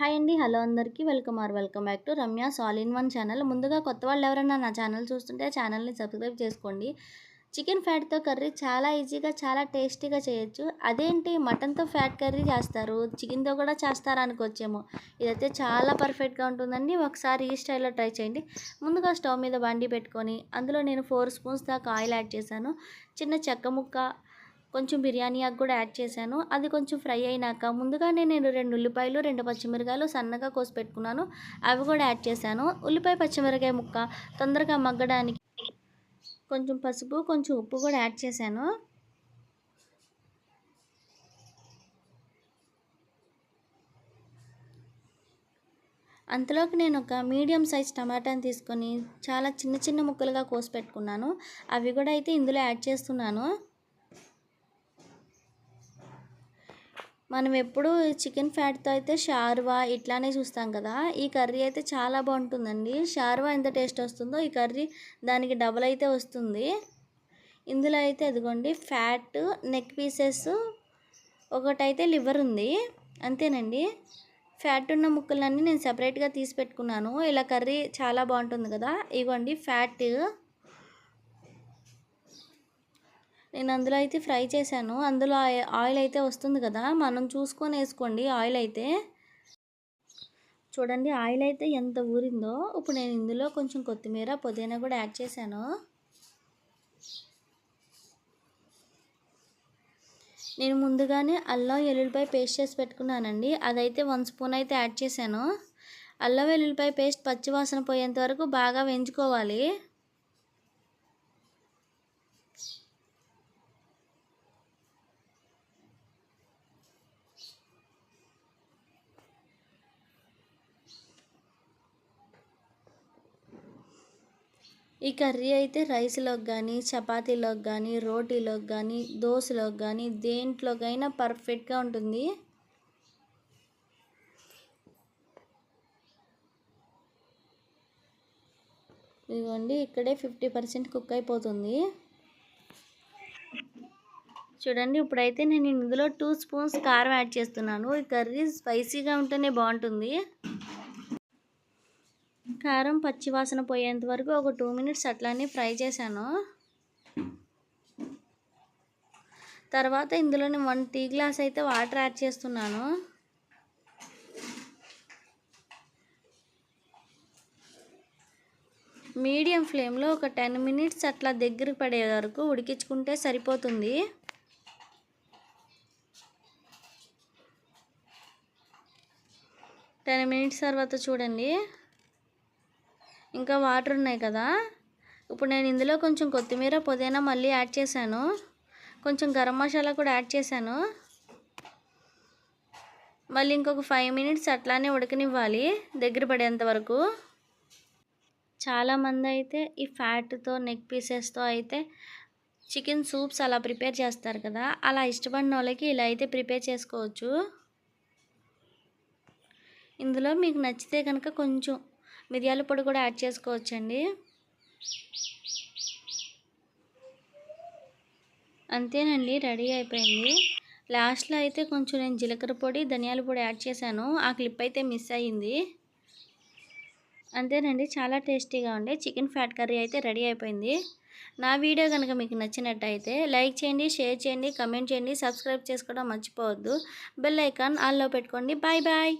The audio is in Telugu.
హాయ్ అండి. హలో అందరికీ. Welcome or welcome back to Ramya సాల్ ఇన్ వన్ ఛానల్. ముందుగా కొత్త వాళ్ళు ఎవరైనా నా ఛానల్ చూస్తుంటే ఆ ఛానల్ని సబ్స్క్రైబ్ చేసుకోండి. చికెన్ ఫ్యాట్తో కర్రీ చాలా ఈజీగా చాలా టేస్టీగా చేయొచ్చు. అదేంటి? మటన్తో ఫ్యాట్ కర్రీ చేస్తారు. చికెన్తో కూడా చేస్తారు అనుకోవచ్చేమో. ఇదైతే చాలా పర్ఫెక్ట్గా ఉంటుందండి. ఒకసారి ఈ స్టైల్లో ట్రై చేయండి. ముందుగా స్టవ్ మీద బండి పెట్టుకొని అందులో నేను ఫోర్ స్పూన్స్ దాకా ఆయిల్ యాడ్ చేశాను. చిన్న చెక్క ముక్క కొంచెం బిర్యానీ ఆకు కూడా యాడ్ చేశాను. అది కొంచెం ఫ్రై అయినాక ముందుగానే నేను రెండు ఉల్లిపాయలు రెండు పచ్చిమిరకాయలు సన్నగా కోసి పెట్టుకున్నాను. అవి కూడా యాడ్ చేశాను. ఉల్లిపాయ పచ్చిమిరకాయ ముక్క తొందరగా మగ్గడానికి కొంచెం పసుపు కొంచెం ఉప్పు కూడా యాడ్ చేశాను. అంతలోకి నేను ఒక మీడియం సైజ్ టమాటాని తీసుకొని చాలా చిన్న చిన్న ముక్కలుగా కోసి పెట్టుకున్నాను. అవి కూడా అయితే ఇందులో యాడ్ చేస్తున్నాను. మనం ఎప్పుడు చికెన్ ఫ్యాట్తో అయితే షార్వా ఇట్లానే చూస్తాం కదా ఈ కర్రీ అయితే చాలా బాగుంటుందండి. షార్వా ఎంత టేస్ట్ వస్తుందో ఈ కర్రీ దానికి డబల్ అయితే వస్తుంది. ఇందులో అయితే అదిగోండి ఫ్యాట్ నెక్ పీసెస్ ఒకటైతే లివర్ ఉంది. అంతేనండి. ఫ్యాట్ ఉన్న ముక్కలన్నీ నేను సపరేట్గా తీసి పెట్టుకున్నాను. ఇలా కర్రీ చాలా బాగుంటుంది కదా ఇగోండి ఫ్యాట్ నేను అందులో అయితే ఫ్రై చేశాను. అందులో ఆయిల్ అయితే వస్తుంది కదా మనం చూసుకొని వేసుకోండి ఆయిల్ అయితే. చూడండి ఆయిల్ అయితే ఎంత ఊరిందో. ఇప్పుడు నేను ఇందులో కొంచెం కొత్తిమీర పుదీనా కూడా యాడ్ చేశాను. నేను ముందుగానే అల్లం ఎల్లుల్లిపాయ పేస్ట్ చేసి పెట్టుకున్నానండి. అదైతే వన్ స్పూన్ అయితే యాడ్ చేశాను. అల్లం వెల్లుల్లిపాయ పేస్ట్ పచ్చివాసన పోయేంత వరకు బాగా వేయించుకోవాలి. ఈ కర్రీ అయితే రైస్లోకి కానీ చపాతీలోకి కానీ రోటీలోకి కానీ దోశలోకి కానీ దేంట్లోకైనా పర్ఫెక్ట్గా ఉంటుంది. ఇదిగోండి ఇక్కడే ఫిఫ్టీ పర్సెంట్ కుక్ అయిపోతుంది. చూడండి ఇప్పుడైతే నేను ఇందులో టూ స్పూన్స్ కారం యాడ్ చేస్తున్నాను. ఈ కర్రీ స్పైసీగా ఉంటేనే బాగుంటుంది. కారం పచ్చివాసన పోయేంత వరకు ఒక టూ మినిట్స్ అట్లానే ఫ్రై చేశాను. తర్వాత ఇందులో నేను వన్ టీ గ్లాస్ అయితే వాటర్ యాడ్ చేస్తున్నాను. మీడియం ఫ్లేమ్లో ఒక టెన్ మినిట్స్ అట్లా దగ్గరికి పడే వరకు ఉడికించుకుంటే సరిపోతుంది. టెన్ మినిట్స్ తర్వాత చూడండి. ఇంకా వాటర్ ఉన్నాయి కదా. ఇప్పుడు నేను ఇందులో కొంచెం కొత్తిమీర పుదీనా మళ్ళీ యాడ్ చేశాను. కొంచెం గరం మసాలా కూడా యాడ్ చేశాను. మళ్ళీ ఇంకొక ఫైవ్ మినిట్స్ అట్లానే ఉడకనివ్వాలి దగ్గర పడేంత వరకు. చాలామంది అయితే ఈ ఫ్యాట్తో నెక్ పీసెస్తో అయితే చికెన్ సూప్స్ అలా ప్రిపేర్ చేస్తారు కదా. అలా ఇష్టపడిన వాళ్ళకి ఇలా అయితే ప్రిపేర్ చేసుకోవచ్చు. ఇందులో మీకు నచ్చితే కనుక కొంచెం మిరియాల పొడి కూడా యాడ్ చేసుకోవచ్చండి. అంతేనండి రెడీ అయిపోయింది. లాస్ట్లో అయితే కొంచెం నేను జీలకర్ర పొడి ధనియాల పొడి యాడ్ చేశాను. ఆ క్లిప్ అయితే మిస్ అయ్యింది. అంతేనండి చాలా టేస్టీగా ఉండే చికెన్ ఫ్యాట్ కర్రీ అయితే రెడీ అయిపోయింది. నా వీడియో కనుక మీకు నచ్చినట్టయితే లైక్ చేయండి షేర్ చేయండి కమెంట్ చేయండి సబ్స్క్రైబ్ చేసుకోవడం మర్చిపోవద్దు. బెల్ ఐకాన్ ఆల్లో పెట్టుకోండి. Bye bye.